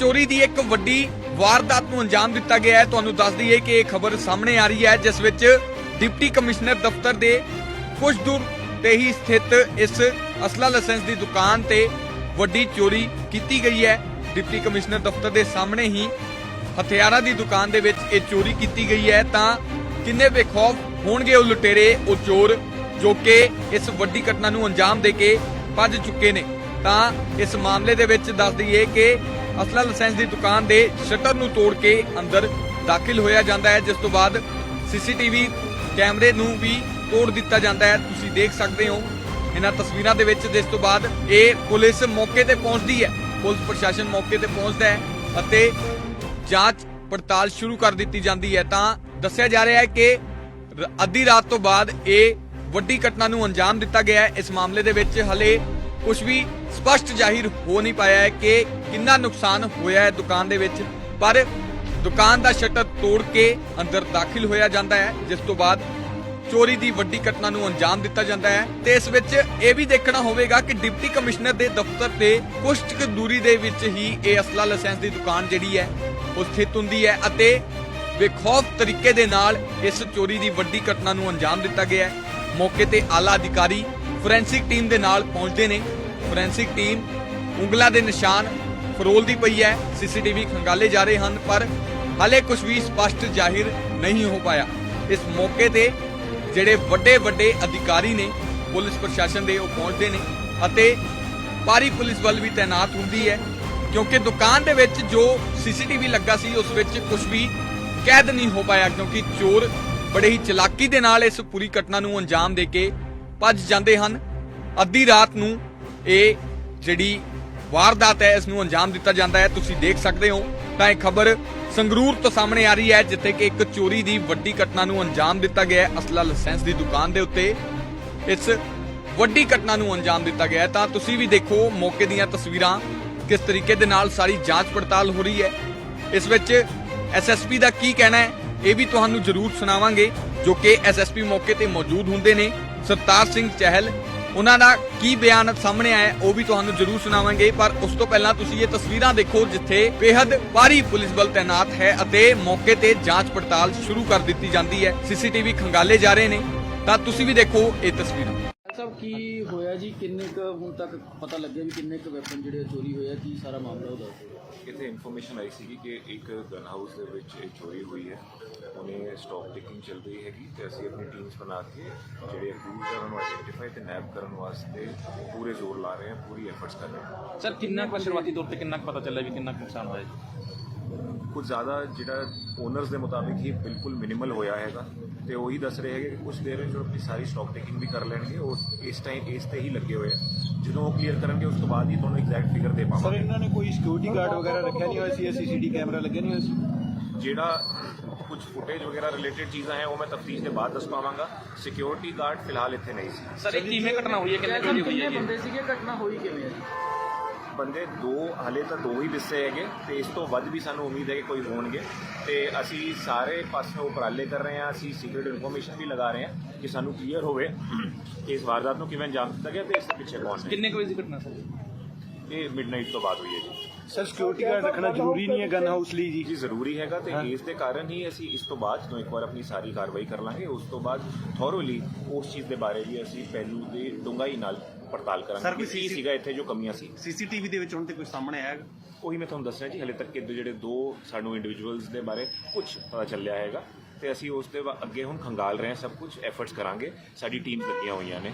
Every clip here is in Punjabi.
ਚੋਰੀ ਦੀ ਇੱਕ ਵੱਡੀ ਵਾਰਦਾਤ ਨੂੰ ਅੰਜਾਮ ਦਿੱਤਾ ਗਿਆ ਹੈ। ਤੁਹਾਨੂੰ ਦੱਸ ਦਈਏ ਕਿ ਇਹ ਖਬਰ ਸਾਹਮਣੇ ਆ ਰਹੀ ਹੈ, ਜਿਸ ਵਿੱਚ ਡਿਪਟੀ ਕਮਿਸ਼ਨਰ ਦਫ਼ਤਰ ਦੇ ਕੁਝ ਦੂਰ ਤੇ ਹੀ ਸਥਿਤ ਇਸ ਅਸਲਾ ਲਾਇਸੈਂਸ ਦੀ ਦੁਕਾਨ ਤੇ ਵੱਡੀ ਚੋਰੀ ਕੀਤੀ ਗਈ ਹੈ। ਡਿਪਟੀ ਕਮਿਸ਼ਨਰ ਦਫ਼ਤਰ ਦੇ ਸਾਹਮਣੇ ਹੀ ਹਥਿਆਰਾਂ ਦੀ ਦੁਕਾਨ ਦੇ ਵਿੱਚ ਇਹ ਚੋਰੀ ਕੀਤੀ ਗਈ ਹੈ। ਤਾਂ ਕਿੰਨੇ ਬੇਖੌਫ ਹੋਣਗੇ ਉਹ ਲੁਟੇਰੇ, ਉਹ ਚੋਰ, ਜੋ ਕਿ ਇਸ ਵੱਡੀ ਘਟਨਾ ਨੂੰ ਅੰਜਾਮ ਦੇ ਕੇ ਭੱਜ ਚੁੱਕੇ ਨੇ। ਤਾਂ ਇਸ ਮਾਮਲੇ ਦੇ ਵਿੱਚ ਦੱਸ ਦਈਏ ਕਿ ਅਸਲਾ ਲਾਇਸੈਂਸ ਦੀ ਦੁਕਾਨ ਦੇ ਸ਼ਟਰ ਨੂੰ ਤੋੜ ਕੇ ਅੰਦਰ ਦਾਖਲ ਹੋਇਆ ਜਾਂਦਾ ਹੈ, ਜਿਸ ਤੋਂ ਬਾਅਦ ਸੀਸੀਟੀਵੀ ਕੈਮਰੇ ਨੂੰ ਵੀ ਤੋੜ ਦਿੱਤਾ ਜਾਂਦਾ ਹੈ। ਤੁਸੀਂ ਦੇਖ ਸਕਦੇ ਹੋ ਇਹਨਾਂ ਤਸਵੀਰਾਂ ਦੇ ਵਿੱਚ, ਜਿਸ ਤੋਂ ਬਾਅਦ ਇਹ ਪੁਲਿਸ ਮੌਕੇ ਤੇ ਪਹੁੰਚਦੀ ਹੈ। ਪੁਲਿਸ ਪ੍ਰਸ਼ਾਸਨ ਮੌਕੇ ਤੇ ਪਹੁੰਚਦਾ ਹੈ ਅਤੇ ਜਾਂਚ ਪੜਤਾਲ ਸ਼ੁਰੂ ਕਰ ਦਿੱਤੀ ਜਾਂਦੀ ਹੈ। ਤਾਂ ਦੱਸਿਆ ਜਾ ਰਿਹਾ ਹੈ ਕਿ ਅੱਧੀ ਰਾਤ ਤੋਂ ਬਾਅਦ ਇਹ ਵੱਡੀ ਘਟਨਾ ਨੂੰ ਅੰਜਾਮ ਦਿੱਤਾ ਗਿਆ ਹੈ। ਇਸ ਮਾਮਲੇ ਦੇ ਵਿੱਚ ਹਲੇ ਕੁਝ ਵੀ ਸਪਸ਼ਟ ਜ਼ਾਹਿਰ ਹੋ ਨਹੀਂ ਪਾਇਆ ਹੈ ਕਿ ਕਿੰਨਾ ਨੁਕਸਾਨ ਹੋਇਆ ਹੈ ਦੁਕਾਨ ਦੇ ਵਿੱਚ, ਪਰ ਦੁਕਾਨ ਦਾ ਸ਼ਟਰ ਤੋੜ ਕੇ ਅੰਦਰ ਦਾਖਲ ਹੋਇਆ ਜਾਂਦਾ ਹੈ, ਜਿਸ ਤੋਂ ਬਾਅਦ ਚੋਰੀ ਦੀ ਵੱਡੀ ਘਟਨਾ ਨੂੰ ਅੰਜਾਮ ਦਿੱਤਾ ਜਾਂਦਾ ਹੈ ਤੇ ਇਸ ਵਿੱਚ ਇਹ ਵੀ ਦੇਖਣਾ ਹੋਵੇਗਾ ਕਿ ਡਿਪਟੀ ਕਮਿਸ਼ਨਰ ਦੇ ਦਫ਼ਤਰ ਤੇ ਕੁਝ ਕੁ ਦੂਰੀ ਦੇ ਵਿੱਚ ਹੀ ਇਹ ਅਸਲਾ ਲਾਇਸੈਂਸ ਦੀ ਦੁਕਾਨ ਜਿਹੜੀ ਹੈ, ਉਹ ਸਥਿਤ ਹੁੰਦੀ ਹੈ ਅਤੇ ਬੇਖੌਫ ਤਰੀਕੇ ਦੇ ਨਾਲ ਇਸ ਚੋਰੀ ਦੀ ਵੱਡੀ ਘਟਨਾ ਨੂੰ ਅੰਜਾਮ ਦਿੱਤਾ ਗਿਆ ਹੈ। ਮੌਕੇ ਤੇ ਆਲਾ ਅਧਿਕਾਰੀ ਫੋਰੈਂਸਿਕ ਟੀਮ ਦੇ ਨਾਲ ਪਹੁੰਚਦੇ ਨੇ। ਫੋਰੈਂਸਿਕ ਟੀਮ ਉਂਗਲਾਂ ਦੇ ਨਿਸ਼ਾਨ ਫਰੋਲਦੀ ਪਈ ਹੈ। ਸੀਸੀਟੀਵੀ ਖੰਗਾਲੇ ਜਾ ਰਹੇ ਹਨ, ਪਰ ਹਾਲੇ ਕੁਝ ਵੀ ਸਪਸ਼ਟ ਜ਼ਾਹਿਰ ਨਹੀਂ ਹੋ ਪਾਇਆ। ਇਸ ਮੌਕੇ ਤੇ ਜਿਹੜੇ ਵੱਡੇ ਵੱਡੇ ਅਧਿਕਾਰੀ ਨੇ, ਪੁਲਿਸ ਪ੍ਰਸ਼ਾਸਨ ਦੇ ਉਹ ਪਹੁੰਚਦੇ ਨੇ ਅਤੇ ਭਾਰੀ ਪੁਲਿਸ ਬਲ ਵੀ ਤਾਇਨਾਤ ਹੁੰਦੀ ਹੈ, ਕਿਉਂਕਿ ਦੁਕਾਨ ਦੇ ਵਿੱਚ ਜੋ ਸੀਸੀਟੀਵੀ ਲੱਗਾ ਸੀ, ਉਸ ਵਿੱਚ ਕੁਝ ਵੀ ਕੈਦ ਨਹੀਂ ਹੋ ਪਾਇਆ, ਕਿਉਂਕਿ ਚੋਰ ਬੜੇ ਹੀ ਚਲਾਕੀ ਦੇ ਨਾਲ ਇਸ ਪੂਰੀ ਘਟਨਾ ਨੂੰ ਅੰਜਾਮ ਦੇ ਕੇ ਭੱਜ ਜਾਂਦੇ ਹਨ। ਅੱਧੀ ਰਾਤ ਨੂੰ ਇਹ ਜਿਹੜੀ ਵਾਰਦਾਤ ਹੈ, ਇਸ ਨੂੰ ਅੰਜਾਮ ਦਿੱਤਾ ਜਾਂਦਾ ਹੈ। ਤੁਸੀਂ ਦੇਖ ਸਕਦੇ ਹੋ, ਤਾਂ ਇਹ ਖਬਰ ਸੰਗਰੂਰ ਤੋਂ ਸਾਹਮਣੇ ਆ ਰਹੀ ਹੈ, ਜਿੱਥੇ ਕਿ ਇੱਕ ਚੋਰੀ ਦੀ ਵੱਡੀ ਘਟਨਾ ਨੂੰ ਅੰਜਾਮ ਦਿੱਤਾ ਗਿਆ ਹੈ। ਅਸਲਾ ਲਾਇਸੈਂਸ ਦੀ ਦੁਕਾਨ ਦੇ ਉੱਤੇ ਇਸ ਵੱਡੀ ਘਟਨਾ ਨੂੰ ਅੰਜਾਮ ਦਿੱਤਾ ਗਿਆ ਤਾਂ ਤੁਸੀਂ ਵੀ ਦੇਖੋ, ਮੌਕੇ ਦੀਆਂ ਤਸਵੀਰਾਂ ਕਿਸ ਤਰੀਕੇ ਦੇ ਨਾਲ ਸਾਰੀ ਜਾਂਚ ਪੜਤਾਲ ਹੋ ਰਹੀ ਹੈ। ਇਸ ਵਿੱਚ ਐਸਐਸਪੀ ਦਾ ਕੀ ਕਹਿਣਾ ਹੈ, ਇਹ ਵੀ ਤੁਹਾਨੂੰ ਜ਼ਰੂਰ ਸੁਣਾਵਾਂਗੇ, ਜੋ ਕਿ ਐਸਐਸਪੀ ਮੌਕੇ ਤੇ ਮੌਜੂਦ ਹੁੰਦੇ ਨੇ। ਸਰਤਾਰ ਸਿੰਘ ਚਹਿਲ, ਉਹਨਾਂ ਦਾ ਕੀ ਬਿਆਨ ਸਾਹਮਣੇ ਆਇਆ, ਉਹ ਵੀ ਤੁਹਾਨੂੰ ਜ਼ਰੂਰ ਸੁਣਾਵਾਂਗੇ। ਪਰ ਉਸ ਤੋਂ ਪਹਿਲਾਂ ਤੁਸੀਂ ਇਹ ਤਸਵੀਰਾਂ ਦੇਖੋ, ਜਿੱਥੇ ਬੇहद ਭਾਰੀ ਪੁਲਿਸ ਬਲ ਤਾਇਨਾਤ ਹੈ ਅਤੇ ਮੌਕੇ ਤੇ ਜਾਂਚ ਪੜਤਾਲ ਸ਼ੁਰੂ ਕਰ ਦਿੱਤੀ ਜਾਂਦੀ ਹੈ। ਸੀਸੀਟੀਵੀ ਖੰਗਾਲੇ ਜਾ ਰਹੇ ਨੇ, ਤਾਂ ਤੁਸੀਂ ਵੀ ਦੇਖੋ ਇਹ ਤਸਵੀਰਾਂ। ਸਭ ਕੀ ਹੋਇਆ ਜੀ? ਕਿੰਨੇ ਕ ਹੁਣ ਤੱਕ ਪਤਾ ਲੱਗਿਆ ਵੀ ਕਿੰਨੇ ਕ ਵੈਪਨ ਜਿਹੜੇ ਚੋਰੀ ਹੋਏ ਕੀ ਸਾਰਾ ਮਾਮਲਾ ਉਹਦਾ? ਇੱਥੇ ਇਨਫੋਰਮੇਸ਼ਨ ਆਈ ਸੀਗੀ ਕਿ ਇੱਕ ਗਨ ਹਾਊਸ ਦੇ ਵਿੱਚ ਇਹ ਚੋਰੀ ਹੋਈ ਹੈ ਉਹਨੇ ਸਟਾਕ ਟੇਕਿੰਗ ਚੱਲ ਰਹੀ ਹੈਗੀ ਤੇ ਅਸੀਂ ਆਪਣੀ ਟੀਮਸ ਬਣਾ ਕੇ ਜਿਹੜੇ ਅਕਿਊਜ਼ਡ ਹੈ ਉਹਨਾਂ ਨੂੰ ਆਈਡੈਂਟੀਫਾਈ ਤੇ ਨੈਪ ਕਰਨ ਵਾਸਤੇ ਪੂਰੇ ਜ਼ੋਰ ਲਾ ਰਹੇ ਹਾਂ ਪੂਰੀ ਐਫਰਟਸ ਕਰ ਰਹੇ ਹਾਂ ਸਰ ਕਿੰਨਾ ਕੁ ਸ਼ੁਰੂਆਤੀ ਤੌਰ ਤੇ ਕਿੰਨਾ ਕੁ ਪਤਾ ਚੱਲਿਆ ਵੀ ਕਿੰਨਾ ਕੁ ਨੁਕਸਾਨ ਹੋਇਆ ਜੀ ਕੁਝ ਜ਼ਿਆਦਾ ਜਿਹੜਾ ਓਨਰਸ ਦੇ ਮੁਤਾਬਿਕ ਹੀ ਬਿਲਕੁਲ ਮਿਨੀਮਲ ਹੋਇਆ ਹੈਗਾ ਤੇ ਉਹੀ ਦੱਸ ਰਹੇ ਹੈਗੇ ਕਿ ਕੁਝ ਦੇਰ ਵਿੱਚ ਉਹ ਆਪਣੀ ਸਾਰੀ ਸਟਾਕ ਟੇਕਿੰਗ ਵੀ ਕਰ ਲੈਣਗੇ ਉਹ ਇਸ ਟਾਈਮ ਇਸ ਤੇ ਹੀ ਲੱਗੇ ਹੋਏ ਆ ਜਦੋਂ ਉਹ ਕਲੀਅਰ ਕਰਨਗੇ ਉਸ ਤੋਂ ਬਾਅਦ ਹੀ ਤੁਹਾਨੂੰ ਐਗਜ਼ੈਕਟ ਫਿਗਰ ਦੇ ਸਰ ਪਾਵਾਂਗੇ ਇਹਨਾਂ ਨੇ ਕੋਈ ਸਿਕਿਉਰਿਟੀ ਗਾਰਡ ਵਗੈਰਾ ਰੱਖਿਆ ਨਹੀਂ ਹੋਇਆ ਸੀ? ਸੀਸੀਟੀ ਕੈਮਰਾ ਲੱਗਿਆ ਨਹੀਂ ਹੋਇਆ ਸੀ? ਜਿਹੜਾ ਕੁਝ ਫੁਟੇਜ ਵਗੈਰਾ ਰਿਲੇਟਡ ਚੀਜ਼ਾਂ ਹੈ ਉਹ ਮੈਂ ਤਫਤੀਸ਼ ਦੇ ਬਾਅਦ ਦੱਸ ਪਾਵਾਂਗਾ। ਸਿਕਿਉਰਿਟੀ ਗਾਰਡ ਫਿਲਹਾਲ ਇੱਥੇ ਨਹੀਂ ਸੀ। ਸਰ ਇਹ ਕਿਵੇਂ ਘਟਨਾ ਹੋਈ ਹੈ? ਕਿੰਨੇ ਵਜੇ ਹੋਈ ਹੈ ਬੰਦੇ ਸੀਗੇ? ਘਟਨਾ ਹੋਈ ਕਿਵੇਂ ਜੀ ਬੰਦੇ ਦੋ ਹਾਲੇ ਤਾਂ ਦੋ ਹੀ ਦੱਸੇ ਹੈਗੇ ਤੇ ਇਸ ਤੋਂ ਵੱਧ ਵੀ ਸਾਨੂੰ ਉਮੀਦ ਹੈ ਕਿ ਕੋਈ ਹੋਣਗੇ। ਤੇ ਅਸੀਂ ਸਾਰੇ ਪਾਸਿਓਂ ਉਪਰਾਲੇ ਕਰ ਰਹੇ ਹਾਂ ਅਸੀਂ ਸੀਕ੍ਰੀਟ ਇਨਫੋਰਮੇਸ਼ਨ ਵੀ ਲਗਾ ਰਹੇ ਹਾਂ ਕਿ ਸਾਨੂੰ ਕਲੀਅਰ ਹੋਵੇ ਇਸ ਵਾਰਦਾਤ ਨੂੰ ਕਿਵੇਂ ਅੰਜਾਮ ਦਿੱਤਾ ਗਿਆ ਤੇ ਇਸ ਦੇ ਪਿੱਛੇ ਕੌਣ ਹੈ ਕਿੰਨੇ ਕੁ ਵਜੇ ਦੀ ਘਟਨਾ ਸਰ? ਇਹ ਮਿਡਨਾਈਟ ਤੋਂ ਬਾਅਦ ਹੋਈ ਹੈ ਜੀ। ਸਰ ਸਿਕਿਉਰਿਟੀ ਗਾਰਡ ਰੱਖਣਾ ਜ਼ਰੂਰੀ ਨਹੀਂ ਹੈ ਗਨ ਹਾਊਸ ਲਈ ਜੀ। ਜੀ ਜ਼ਰੂਰੀ ਹੈਗਾ ਤੇ ਇਸ ਦੇ ਕਾਰਨ ਹੀ ਅਸੀਂ ਇਸ ਤੋਂ ਬਾਅਦ ਜਦੋਂ ਇੱਕ ਵਾਰ ਆਪਣੀ ਸਾਰੀ ਕਾਰਵਾਈ ਕਰ ਲਾਂਗੇ। ਉਸ ਤੋਂ ਬਾਅਦ ਥੋਰੋਲੀ ਉਸ ਚੀਜ਼ ਦੇ ਬਾਰੇ ਵੀ ਅਸੀਂ ਪਹਿਲੂ ਦੇ ਡੂੰਘਾਈ ਨਾਲ ਪੜਤਾਲ ਕਰਾਂਗੇ। ਕਿ ਕੀ ਸੀਗਾ ਇੱਥੇ ਜੋ ਕਮੀਆਂ ਸੀ। ਸੀਸੀਟੀਵੀ ਦੇ ਵਿੱਚ ਹੁਣ ਤੇ ਕੁਝ ਸਾਹਮਣੇ ਆਇਆ? ਉਹੀ ਮੈਂ ਤੁਹਾਨੂੰ ਦੱਸਿਆ ਜੀ ਹਲੇ ਤੱਕ ਕਿ ਜਿਹੜੇ ਦੋ ਸਾਨੂੰ ਇੰਡੀਵਿਜੂਅਲਸ ਦੇ ਬਾਰੇ ਕੁਝ ਪਤਾ ਚੱਲਿਆ ਹੈਗਾ। ਤੇ ਅਸੀਂ ਉਸ ਦੇ ਬਾ- ਅੱਗੇ ਹੁਣ ਖੰਗਾਲ ਰਹੇ ਹਾਂ ਸਭ ਕੁਝ ਐਫਰਟਸ ਕਰਾਂਗੇ। ਸਾਡੀ ਟੀਮ ਲੱਗੀਆਂ ਹੋਈਆਂ ਨੇ।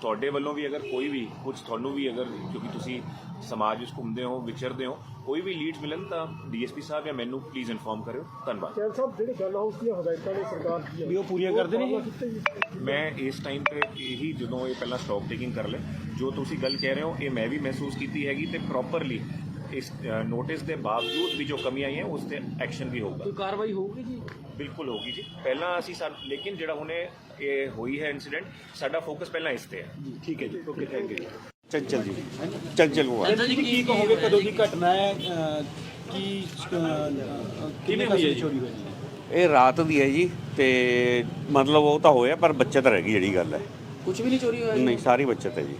ਤੁਹਾਡੇ ਵੱਲੋਂ ਵੀ ਅਗਰ ਕੋਈ ਵੀ ਕੁਝ ਤੁਹਾਨੂੰ ਵੀ ਅਗਰ ਕਿਉਂਕਿ ਤੁਸੀਂ ਸਮਾਜ ਵਿੱਚ ਘੁੰਮਦੇ ਹੋ ਵਿਚਰਦੇ ਹੋ ਕੋਈ ਵੀ ਲੀਡਸ ਮਿਲਣ ਤਾਂ ਡੀਐਸਪੀ ਸਾਹਿਬ ਜਾਂ ਮੈਨੂੰ ਪਲੀਜ਼ ਇਨਫੋਰਮ ਕਰਿਓ। ਧੰਨਵਾਦ। ਚੈਨ ਸਾਹਿਬ ਜਿਹੜੇ ਗੱਲ ਹਾਊਸ ਦੀਆਂ ਹਦਾਇਤਾਂ ਨੇ ਸਰਕਾਰ ਦੀਆਂ। ਵੀ ਉਹ ਪੂਰੀਆਂ ਕਰਦੇ ਨੇ ਮੈਂ ਇਸ ਟਾਈਮ ਤੇ ਇਹੀ ਜਦੋਂ ਇਹ ਪਹਿਲਾਂ ਸਟਾਕ ਟੇਕਿੰਗ ਕਰ ਲੈ ਜੋ ਤੁਸੀਂ ਗੱਲ ਕਹਿ ਰਹੇ ਹੋ ਇਹ ਮੈਂ ਵੀ ਮਹਿਸੂਸ ਕੀਤੀ ਹੈਗੀ ਤੇ ਪ੍ਰੋਪਰਲੀ ਇਸ ਨੋਟਿਸ ਦੇ ਬਾਵਜੂਦ ਵੀ ਜੋ ਕਮੀਆਂ ਆਈਆਂ ਉਸ ਤੇ ਐਕਸ਼ਨ ਵੀ ਹੋਊਗਾ। ਕੋਈ ਕਾਰਵਾਈ ਹੋਊਗੀ ਜੀ? ਬਿਲਕੁਲ ਹੋਗੀ ਜੀ। ਪਹਿਲਾਂ ਅਸੀਂ ਸਾ ਲੇਕਿਨ ਜਿਹੜਾ ਹੁਣੇ ਇਹ ਹੋਈ ਹੈ ਇਨਸੀਡੈਂਟ ਸਾਡਾ ਫੋਕਸ ਪਹਿਲਾਂ ਇਸ ਤੇ ਹੈ। ਠੀਕ ਹੈ ਜੀ। ਓਕੇ ਥੈਂਕ ਯੂ ਚੰਚਲ ਜੀ। ਚੰਚਲ ਕੁਮਾਰ ਜੀ ਕੀ ਕਹੋਗੇ ਕਦੋਂ ਦੀ ਘਟਨਾ ਹੈ? ਕੀ ਅਹ, ਕਿੰਨੇ ਵਜੇ ਚੋਰੀ ਹੋਈ ਹੈ ਇਹ ਰਾਤ ਦੀ ਹੈ ਜੀ ਤੇ ਮਤਲਬ ਉਹ ਤਾਂ ਹੋਇਆ ਪਰ ਬੱਚਤ ਰਹਿ ਗਈ ਜਿਹੜੀ ਗੱਲ ਹੈ। ਕੁਝ ਵੀ ਨਹੀਂ ਚੋਰੀ ਹੋਇਆ ਜੀ? ਨਹੀਂ ਸਾਰੀ ਬੱਚਤ ਹੈ ਜੀ।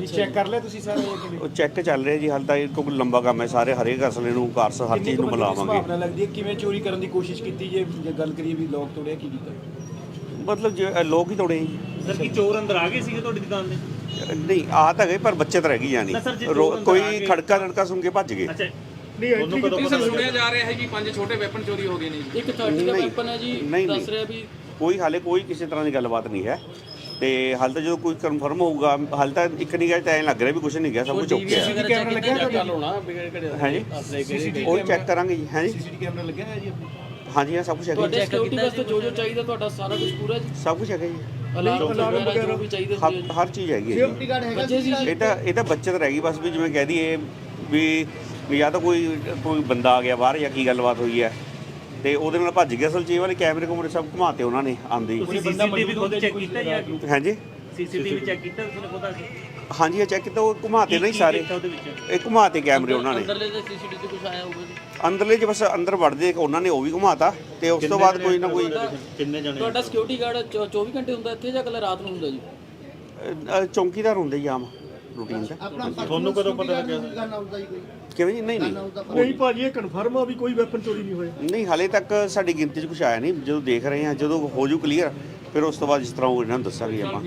ਜੀ। ਚੈੱਕ ਕਰ ਲਿਆ ਤੁਸੀਂ ਸਾਰੇ ਇਹ ਕਿਵੇਂ? ਉਹ ਚੈੱਕ ਚੱਲ ਰਿਹਾ ਜੀ ਹਾਲ ਤਾਂ ਇਹ ਕਿਉਂਕਿ ਲੰਬਾ ਕੰਮ ਹੈ ਸਾਰੇ ਹਰੇਕ ਅਸਲੇ ਨੂੰ ਕਾਰਸ ਹਰ ਚੀਜ਼ ਨੂੰ ਬੁਲਾਵਾਂਗੇ ਭਾਵਨਾ ਲੱਗਦੀ ਹੈ? ਕਿਵੇਂ ਚੋਰੀ ਕਰਨ ਦੀ ਕੋਸ਼ਿਸ਼ ਕੀਤੀ ਜੇ ਜੇ ਗੱਲ ਕਰੀਏ ਵੀ ਲੋਕ ਤੋੜਿਆ ਕੀ ਕੀਤਾ? ਮਤਲਬ ਜੇ ਲੋਕ ਹੀ ਤੋੜੇ ਜੀ। ਸਰ ਕੀ ਚੋਰ ਅੰਦਰ ਆ ਗਏ ਸੀਗੇ ਤੁਹਾਡੀ ਦੁਕਾਨ ਦੇ ਨਹੀਂ ਆ ਤਾਂ ਗਏ ਪਰ ਬੱਚੇ ਤਾਂ ਰਹਿ ਗਈ ਜਾਣੀ। ਨਾ ਸਰ, ਜੇ ਰੋ- ਦੋ ਅੰਦਰ ਆ ਕੋਈ ਗਏ- ਖੜਕਾ ਲੜਕਾ ਸੁਣ ਕੇ ਭੱਜ ਗਏ। ਅੱਛਾ। ਨਹੀਂ ਤੁਹਾਨੂੰ ਕਦੋਂ ਪਤਾ ਸੁਣਿਆ ਲੱਗਿਆ? ਜਾ ਰਿਹਾ ਹੈ ਕਿ ਪੰਜ ਛੋਟੇ ਵੈਪਨ ਚੋਰੀ ਹੋ ਗਏ ਨੇ ਜੀ। ਇੱਕ 30 ਦਾ ਨਹੀਂ, ਵੈਪਨ ਹੈ ਜੀ ਨਹੀਂ, ਦੱਸ ਨਹੀਂ। ਰਿਹਾ ਵੀ ਕੋਈ ਹਾਲੇ ਕੋਈ ਕਿਸੇ ਤਰ੍ਹਾਂ ਦੀ ਗੱਲਬਾਤ ਨਹੀਂ ਹੈ। ਤੇ ਹਾਲ ਤਾਂ ਜਦੋਂ ਕੋਈ ਕਨਫਰਮ ਹੋਊਗਾ ਹਾਲ ਤਾਂ ਇੱਕ ਨਹੀਂ ਗਿਆ ਤਾਂ ਐਂ ਲੱਗ ਰਿਹਾ ਵੀ ਕੁਝ ਨਹੀਂ ਗਿਆ ਸਭ ਕੁਝ ਓਕੇ ਹੈ ਕੈਮਰਾ ਲੱਗਿਆ ਗੱਲ ਹੋਣਾ ਬਿਗੜ ਘੜਿਆ ਹੈ ਜੀ ਉਹ ਚੈੱਕ ਕਰਾਂਗੇ ਜੀ ਹੈ ਜੀ ਸੀਸੀਟੀਵੀ ਕੈਮਰਾ ਲੱਗਿਆ ਹੈ ਜੀ ਹਾਂਜੀ ਹਾਂ ਸਭ ਕੁਝ ਹੈਗਾ ਤੁਹਾਡੇ ਜੀ। ਸਿਕਿਉਰਿਟੀ ਵਾਸਤੇ ਜੋ ਜੋ ਚਾਹੀਦਾ ਤੁਹਾਡਾ ਸਾਰਾ ਕੁਝ ਪੂਰਾ ਜੀ? ਸਭ ਕੁਝ ਹੈਗਾ ਜੀ। ਅਲਾਰਮ ਵਗੈਰਾ ਜੋ ਵੀ ਚਾਹੀਦਾ ਹਰ ਚੀਜ਼ ਹੈਗੀ ਹੈ ਜੀ। ਬੱਚੇ ਸੀ ਜੀ। ਇਹ ਤਾਂ ਇਹ ਤਾਂ ਬੱਚਤ ਰਹਿ ਗਈ ਬਸ ਵੀ ਜਿਵੇਂ ਕਹਿ ਦਈਏ ਵੀ ਵੀ ਜਾਂ ਤਾਂ ਕੋਈ ਕੋਈ ਬੰਦਾ ਆ ਗਿਆ ਬਾਹਰ ਜਾਂ ਕੀ ਗੱਲਬਾਤ ਹੋਈ ਹੈ। ਤੇ ਉਹਦੇ ਨਾਲ ਭੱਜ ਗਿਆ ਅਸਲ 'ਚ ਇਹ ਵਾਲੇ ਕੈਮਰੇ ਕੁਮਰੇ ਸਭ ਘੁਮਾਤੇ ਉਹਨਾਂ ਨੇ ਆਂਦੇ ਤੁਸੀਂ ਸੀਸੀਟੀਵੀ ਖੁਦ ਚੈੱਕ ਕੀਤਾ ਜਾਂ ਹਾਂਜੀ। ਸੀਸੀਟੀਵੀ ਚੈੱਕ ਕੀਤਾ ਤੁਸੀਂ ਨੇ ਖੁਦ ਆ ਕੇ? ਹਾਂਜੀ ਇਹ ਚੈੱਕ ਕੀਤਾ ਉਹ ਘੁਮਾਤੇ ਨਹੀਂ ਸਾਰੇ। ਇਹ ਘੁਮਾਤੇ ਕੈਮਰੇ ਉਹਨਾਂ ਨੇ। ਅੰਦਰਲੇ ਦੇ ਸੀਸੀਟੀਵੀ ਤੇ ਕੁਝ ਆਇਆ ਹੋਊਗਾ ਜੀ? ਅੰਦਰਲੇ 'ਚ ਬਸ ਅੰਦਰ ਵੜਦੇ ਉਹਨਾਂ ਨੇ ਉਹ ਵੀ ਘੁਮਾਤਾ ਤੇ ਉਸ ਤੋਂ ਬਾਅਦ ਕੋਈ ਨਾ ਕੋਈ ਕਿੰਨੇ ਜਣੇ? ਤੁਹਾਡਾ ਸਿਕਿਉਰਿਟੀ ਗਾਰਡ 24 ਘੰਟੇ ਹੁੰਦਾ ਇੱਥੇ ਜਾਂ ਕੱਲ ਰਾਤ ਨੂੰ ਹੁੰਦਾ ਜੀ? ਚੌਂਕੀਦਾਰ ਹੁੰਦੇ ਜੀ ਆਮ। ਰੂਟੀਨ ਦਾ। ਤੁਹਾਨੂੰ ਕਦੋਂ ਪਤਾ ਲੱਗਿਆ ਕਿਵੇਂ ਜੀ? ਨਹੀਂ ਨਹੀਂ। ਨਹੀਂ ਭਾਜੀ ਇਹ ਕਨਫਰਮ ਆ ਵੀ ਕੋਈ ਵੈਪਨ ਚੋਰੀ ਨਹੀਂ ਹੋਇਆ ਨਹੀਂ ਹਾਲੇ ਤੱਕ ਸਾਡੀ ਗਿਣਤੀ 'ਚ ਕੁਝ ਆਇਆ ਨਹੀਂ। ਜਦੋਂ ਦੇਖ ਰਹੇ ਹਾਂ ਜਦੋਂ ਹੋ ਜੂ ਕਲੀਅਰ ਫਿਰ ਉਸ ਤੋਂ ਬਾਅਦ ਜਿਸ ਤਰ੍ਹਾਂ ਉਹ ਇਹਨਾਂ ਨੂੰ ਦੱਸਾਂਗੇ ਆਪਾਂ।